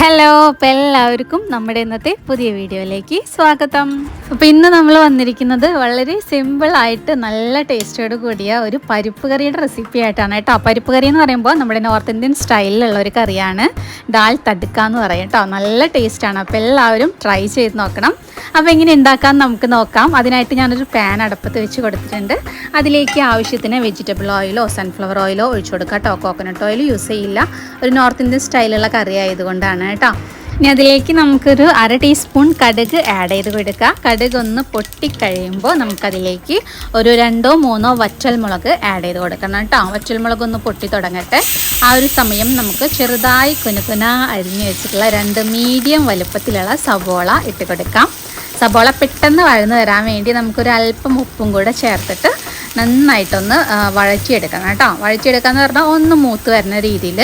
Hello അപ്പോൾ എല്ലാവർക്കും നമ്മുടെ ഇന്നത്തെ പുതിയ വീഡിയോയിലേക്ക് സ്വാഗതം. അപ്പോൾ ഇന്ന് നമ്മൾ വന്നിരിക്കുന്നത് വളരെ സിമ്പിളായിട്ട് നല്ല ടേസ്റ്റോട് കൂടിയ ഒരു പരിപ്പ് കറിയുടെ റെസിപ്പി ആയിട്ടാണ് കേട്ടോ. പരിപ്പ് കറി എന്ന് പറയുമ്പോൾ നമ്മുടെ നോർത്ത് ഇന്ത്യൻ സ്റ്റൈലിലുള്ള ഒരു കറിയാണ്. ഡാൽ തടുക്ക എന്ന് പറയും കേട്ടോ. നല്ല ടേസ്റ്റാണ് അപ്പോൾ എല്ലാവരും ട്രൈ ചെയ്ത് നോക്കണം. അപ്പോൾ എങ്ങനെ ഉണ്ടാക്കാൻ നമുക്ക് നോക്കാം. അതിനായിട്ട് ഞാനൊരു പാൻ അടുപ്പത്ത് വെച്ച് കൊടുത്തിട്ടുണ്ട്. അതിലേക്ക് ആവശ്യത്തിന് വെജിറ്റബിൾ ഓയിലോ സൺഫ്ലവർ ഓയിലോ ഒഴിച്ചു കൊടുക്കാം കേട്ടോ. കോക്കനട്ട് ഓയിൽ യൂസ് ചെയ്യില്ല. ഒരു നോർത്ത് ഇന്ത്യൻ സ്റ്റൈലുള്ള കറി ആയതുകൊണ്ടാണ് കേട്ടോ. ഇനി അതിലേക്ക് നമുക്കൊരു അര ടീസ്പൂൺ കടുക് ആഡ് ചെയ്ത് കൊടുക്കുക. കടുക് ഒന്ന് പൊട്ടിക്കഴിയുമ്പോൾ നമുക്കതിലേക്ക് ഒരു രണ്ടോ മൂന്നോ വറ്റൽമുളക് ആഡ് ചെയ്ത് കൊടുക്കണം കേട്ടോ. വറ്റൽമുളക് ഒന്ന് പൊട്ടി തുടങ്ങട്ടെ. ആ ഒരു സമയം നമുക്ക് ചെറുതായി കുനുകുന അരിഞ്ഞു വെച്ചിട്ടുള്ള രണ്ട് മീഡിയം വലുപ്പത്തിലുള്ള സവോള ഇട്ട് കൊടുക്കാം. സബോള പെട്ടെന്ന് വഴന്ന് വരാൻ വേണ്ടി നമുക്കൊരു അല്പം ഉപ്പും കൂടെ ചേർത്തിട്ട് നന്നായിട്ടൊന്ന് വഴറ്റിയെടുക്കണം കേട്ടോ. വഴറ്റിയെടുക്കാന്ന് പറഞ്ഞാൽ ഒന്ന് മൂത്ത് വരുന്ന രീതിയിൽ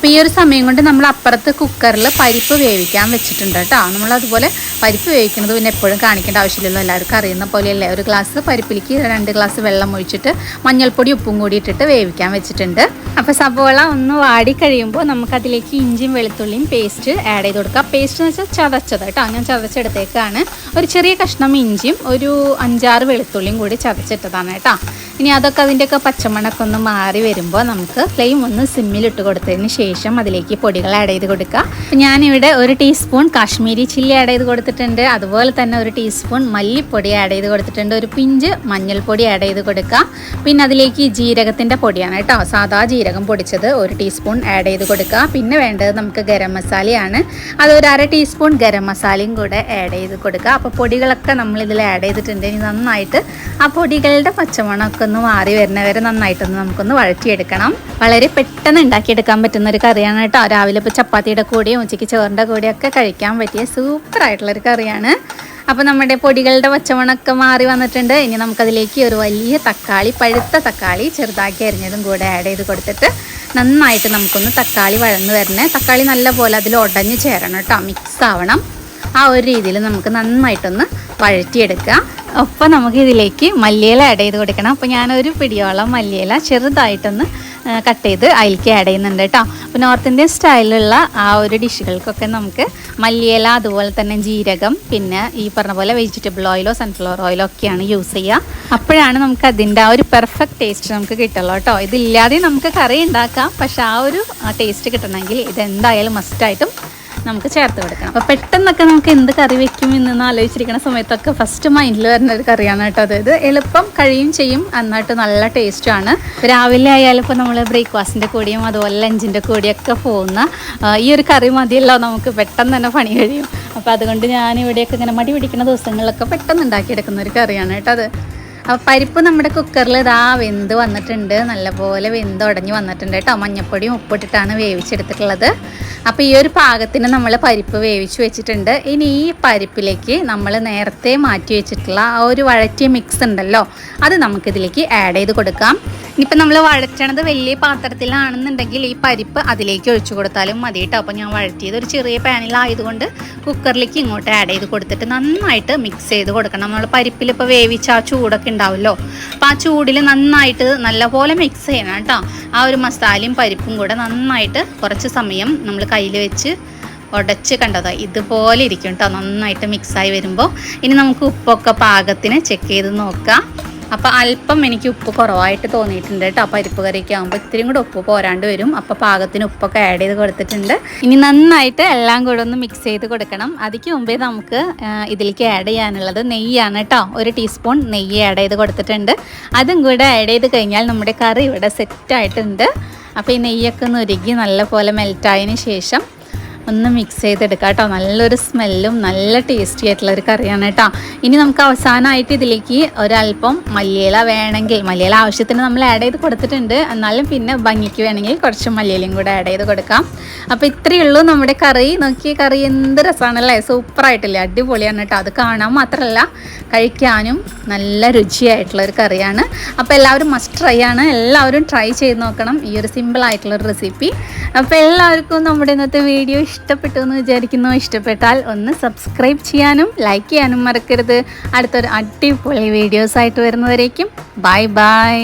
അപ്പോൾ ഈ ഒരു സമയം കൊണ്ട് നമ്മൾ അപ്പുറത്ത് കുക്കറിൽ പരിപ്പ് വേവിക്കാൻ വെച്ചിട്ടുണ്ട് കേട്ടോ. നമ്മൾ അതുപോലെ പരിപ്പ് വേവിക്കുന്നത് പിന്നെ എപ്പോഴും കാണിക്കേണ്ട ആവശ്യമില്ലല്ലോ. എല്ലാവർക്കും അറിയുന്ന പോലെയല്ലേ? ഒരു ഗ്ലാസ് പരിപ്പിലേക്ക് രണ്ട് ഗ്ലാസ് വെള്ളം ഒഴിച്ചിട്ട് മഞ്ഞൾപ്പൊടി ഉപ്പും കൂടി ഇട്ടിട്ട് വേവിക്കാൻ വെച്ചിട്ടുണ്ട്. അപ്പോൾ സവോള ഒന്ന് വാടി കഴിയുമ്പോൾ നമുക്കതിലേക്ക് ഇഞ്ചിയും വെളുത്തുള്ളിയും പേസ്റ്റ് ആഡ് ചെയ്ത് കൊടുക്കുക പേസ്റ്റ് എന്ന് വെച്ചാൽ ചതച്ചത് കേട്ടോ. ഞാൻ ചതച്ചെടുത്തേക്കാണ്. ഒരു ചെറിയ കഷ്ണം ഇഞ്ചിയും ഒരു അഞ്ചാറ് വെളുത്തുള്ളിയും കൂടി ചതച്ചിട്ടതാണ് കേട്ടോ. ഇനി അതൊക്കെ അതിന്റെയൊക്കെ പച്ചമണൊക്കെ ഒന്ന് മാറി വരുമ്പോൾ നമുക്ക് ഫ്ലെയിം ഒന്ന് സിമ്മിലിട്ട് കൊടുത്തതിന് ശേഷം അതിലേക്ക് പൊടികൾ ആഡ് ചെയ്ത് കൊടുക്കുക ഞാനിവിടെ ഒരു ടീസ്പൂൺ കാശ്മീരി ചില്ലി ആഡ് ചെയ്ത് കൊടുത്തിട്ടുണ്ട്. അതുപോലെ തന്നെ ഒരു ടീസ്പൂൺ മല്ലിപ്പൊടി ആഡ് ചെയ്ത് കൊടുത്തിട്ടുണ്ട്. ഒരു പിഞ്ച് മഞ്ഞൾപ്പൊടി ആഡ് ചെയ്ത് കൊടുക്കുക പിന്നെ അതിലേക്ക് ജീരകത്തിന്റെ പൊടിയാണ് കേട്ടോ. സാധാ ജീരകം. പൊടിച്ചത് ഒരു ടീസ്പൂൺ ആഡ് ചെയ്ത് കൊടുക്കുക. പിന്നെ വേണ്ടത് നമുക്ക് ഗരം മസാലയാണ്. അത് ഒരു അര ടീസ്പൂൺ ഗരം മസാലയും കൂടെ ആഡ് ചെയ്ത് കൊടുക്കുക. അപ്പോൾ പൊടികളൊക്കെ നമ്മൾ ഇതിൽ ആഡ് ചെയ്തിട്ടുണ്ട്. ഇനി നന്നായിട്ട് ആ പൊടികളുടെ പച്ചമണമൊക്കെ ഒന്ന് മാറി വരുന്നവരെ നന്നായിട്ടൊന്ന് നമുക്കൊന്ന് വഴറ്റിയെടുക്കണം. വളരെ പെട്ടെന്ന് ഉണ്ടാക്കിയെടുക്കാൻ പറ്റുന്ന ഒരു കറിയാണ് കേട്ടോ. രാവിലെ ഇപ്പോൾ ചപ്പാത്തിയുടെ കൂടെയും ഉച്ചയ്ക്ക് ചോറിന്റെ കൂടെയൊക്കെ കഴിക്കാൻ പറ്റിയ സൂപ്പറായിട്ടുള്ളൊരു കറിയാണ്. അപ്പോൾ നമ്മുടെ പൊടികളുടെ പച്ചമണമൊക്കെ മാറി വന്നിട്ടുണ്ട്. ഇനി നമുക്കതിലേക്ക് ഒരു വലിയ തക്കാളി പഴുത്ത തക്കാളി ചെറുതാക്കി അരിഞ്ഞതും കൂടെ ആഡ് ചെയ്ത് കൊടുത്തിട്ട് നന്നായിട്ട് നമുക്കൊന്ന് തക്കാളി വഴന്ന് വരണേ. തക്കാളി നല്ല പോലെ അതിൽ ഉടഞ്ഞ് ചേരണം കേട്ടോ. മിക്സ് ആവണം. ആ ഒരു രീതിയിൽ നമുക്ക് നന്നായിട്ടൊന്ന് വഴറ്റിയെടുക്കുക. ഒപ്പം നമുക്ക് ഇതിലേക്ക് മല്ലിയില ആഡ് ചെയ്ത് കൊടുക്കണം. അപ്പോൾ ഞാനൊരു പിടിയോളം മല്ലിയില ചെറുതായിട്ടൊന്ന് കട്ട് ചെയ്ത് അതിലേക്ക് ആഡ് ചെയ്യുന്നുണ്ട് കേട്ടോ അപ്പോൾ നോർത്ത് ഇന്ത്യൻ സ്റ്റൈലിലുള്ള ആ ഒരു ഡിഷുകൾക്കൊക്കെ നമുക്ക് മല്ലിയില അതുപോലെ തന്നെ ജീരകം പിന്നെ ഈ പറഞ്ഞ പോലെ വെജിറ്റബിൾ ഓയിലോ സൺഫ്ലവർ ഓയിലോ ഒക്കെയാണ് യൂസ് ചെയ്യുക അപ്പോഴാണ് നമുക്ക് അതിന്റെ ആ ഒരു പെർഫെക്റ്റ് ടേസ്റ്റ് നമുക്ക് കിട്ടുള്ളൂ കേട്ടോ ഇതില്ലാതെ നമുക്ക് കറി ഉണ്ടാക്കാം. പക്ഷെ ആ ഒരു ടേസ്റ്റ് കിട്ടണമെങ്കിൽ ഇതെന്തായാലും മസ്റ്റായിട്ടും നമുക്ക് ചേർത്ത് കൊടുക്കണം. അപ്പോൾ പെട്ടെന്നൊക്കെ നമുക്ക് എന്ത് കറി വെക്കും എന്ന് ആലോചിച്ചിരിക്കുന്ന സമയത്തൊക്കെ ഫസ്റ്റ് മൈൻഡിൽ വരുന്ന ഒരു കറിയാണ് കേട്ടോ അതായത് എളുപ്പം കഴിയും ചെയ്യും എന്നിട്ട് നല്ല ടേസ്റ്റുമാണ് രാവിലെ ആയാലും ഇപ്പോൾ നമ്മൾ ബ്രേക്ക്ഫാസ്റ്റിന്റെ കൂടിയും അതുപോലെ ലഞ്ചിന്റെ കൂടിയൊക്കെ പോകുന്ന ഈ ഒരു കറി മതിയല്ലോ നമുക്ക് പെട്ടെന്ന് തന്നെ പണി കഴിയും. അപ്പോൾ അതുകൊണ്ട് ഞാൻ ഇവിടെയൊക്കെ ഇങ്ങനെ മടി പിടിക്കുന്ന ദിവസങ്ങളിലൊക്കെ പെട്ടെന്ന് ഉണ്ടാക്കിയെടുക്കുന്ന ഒരു കറിയാണ് കേട്ടോ അത്. അപ്പോൾ പരിപ്പ് നമ്മുടെ കുക്കറിൽ ഇതാ വെന്ത് വന്നിട്ടുണ്ട്. നല്ലപോലെ വെന്ത് ഉടഞ്ഞ് വന്നിട്ടുണ്ട് കേട്ടോ. മഞ്ഞപ്പൊടിയും ഉപ്പിട്ടിട്ടാണ് വേവിച്ചെടുത്തിട്ടുള്ളത്. അപ്പോൾ ഈ ഒരു പാകത്തിന് നമ്മൾ പരിപ്പ് വേവിച്ച് വെച്ചിട്ടുണ്ട്. ഇനി ഈ പരിപ്പിലേക്ക് നമ്മൾ നേരത്തെ മാറ്റി വെച്ചിട്ടുള്ള ആ ഒരു വഴറ്റിയ മിക്സ് ഉണ്ടല്ലോ അത് നമുക്കിതിലേക്ക് ആഡ് ചെയ്ത് കൊടുക്കാം. ഇനിയിപ്പോൾ നമ്മൾ വഴറ്റണത് വലിയ പാത്രത്തിലാണെന്നുണ്ടെങ്കിൽ ഈ പരിപ്പ് അതിലേക്ക് ഒഴിച്ചു കൊടുത്താലും മതി കേട്ടോ അപ്പോൾ ഞാൻ വഴറ്റിയത് ഒരു ചെറിയ പാനിലായതുകൊണ്ട് കുക്കറിലേക്ക് ഇങ്ങോട്ട് ആഡ് ചെയ്ത് കൊടുത്തിട്ട് നന്നായിട്ട് മിക്സ് ചെയ്ത് കൊടുക്കണം. നമ്മൾ പരിപ്പിൽ ഇപ്പോൾ വേവിച്ച ആ ചൂടൊക്കെ ഉണ്ടാവുമല്ലോ. അപ്പോൾ ആ ചൂടിൽ നന്നായിട്ട് നല്ലപോലെ മിക്സ് ചെയ്യണം കേട്ടോ ആ ഒരു മസാലയും പരിപ്പും കൂടെ നന്നായിട്ട് കുറച്ച് സമയം നമ്മൾ കയ്യിൽ വെച്ച് ഉടച്ച് കണ്ടത്. ഇതുപോലെ ഇരിക്കും കേട്ടോ നന്നായിട്ട് മിക്സായി വരുമ്പോൾ ഇനി നമുക്ക് ഉപ്പൊക്കെ പാകത്തിന് ചെക്ക് ചെയ്ത് നോക്കാം. അപ്പോൾ അല്പം എനിക്ക് ഉപ്പ് കുറവായിട്ട് തോന്നിയിട്ടുണ്ട് കേട്ടോ. പരിപ്പ് കറിയൊക്കെ ആകുമ്പോൾ ഇത്രയും കൂടെ ഉപ്പ് പോരാണ്ട് വരും. അപ്പോൾ പാകത്തിന് ഉപ്പൊക്കെ ആഡ് ചെയ്ത് കൊടുത്തിട്ടുണ്ട്. ഇനി നന്നായിട്ട് എല്ലാം കൂടെ ഒന്ന് മിക്സ് ചെയ്ത് കൊടുക്കണം. അതിക്ക് മുമ്പേ നമുക്ക് ഇതിലേക്ക് ആഡ് ചെയ്യാനുള്ളത് നെയ്യാണ് കേട്ടോ. ഒരു ടീസ്പൂൺ നെയ്യ് ആഡ് ചെയ്ത് കൊടുത്തിട്ടുണ്ട്. അതും കൂടെ ആഡ് ചെയ്ത് കഴിഞ്ഞാൽ നമ്മുടെ കറി ഇവിടെ സെറ്റായിട്ടുണ്ട് അപ്പോൾ ഈ നെയ്യൊക്കെ ഒന്ന് ഉരുകി നല്ലപോലെ മെൽറ്റായതിന് ശേഷം ഒന്ന് മിക്സ് ചെയ്തെടുക്കാം കേട്ടോ. നല്ലൊരു സ്മെല്ലും നല്ല ടേസ്റ്റി ആയിട്ടുള്ള ഒരു കറിയാണ് കേട്ടോ. ഇനി നമുക്ക് അവസാനമായിട്ട് ഇതിലേക്ക് ഒരല്പം മല്ലിയില വേണമെങ്കിൽ മല്ലിയില ആവശ്യത്തിന് നമ്മൾ ആഡ് ചെയ്ത് കൊടുത്തിട്ടുണ്ട്. എന്നാലും പിന്നെ ഭംഗിക്ക് വേണമെങ്കിൽ കുറച്ച് മല്ലിയിലയും കൂടെ ആഡ് ചെയ്ത് കൊടുക്കാം. അപ്പോൾ ഇത്രയേ ഉള്ളൂ നമ്മുടെ കറി. നോക്കിയ കറി എന്ത് രസമാണല്ലേ സൂപ്പറായിട്ടില്ലേ അടിപൊളിയാണ് കേട്ടോ. അത് കാണാൻ മാത്രമല്ല കഴിക്കാനും നല്ല രുചിയായിട്ടുള്ള ഒരു കറിയാണ്. അപ്പോൾ എല്ലാവരും മസ്റ്റ് ട്രൈ ആണ്. എല്ലാവരും ട്രൈ ചെയ്ത് നോക്കണം ഈ ഒരു സിമ്പിൾ ആയിട്ടുള്ള റെസിപ്പി അപ്പോൾ എല്ലാവർക്കും നമ്മുടെ ഇന്നത്തെ വീഡിയോ ഇഷ്ടപ്പെട്ടു എന്ന് വിചാരിക്കുന്നു. ഇഷ്ടപ്പെട്ടാൽ ഒന്ന് സബ്സ്ക്രൈബ് ചെയ്യാനും ലൈക്ക് ചെയ്യാനും മറക്കരുത്. അടുത്തൊരു അടിപൊളി വീഡിയോസ് ആയിട്ട് വരുന്നവരേക്കും. Bye bye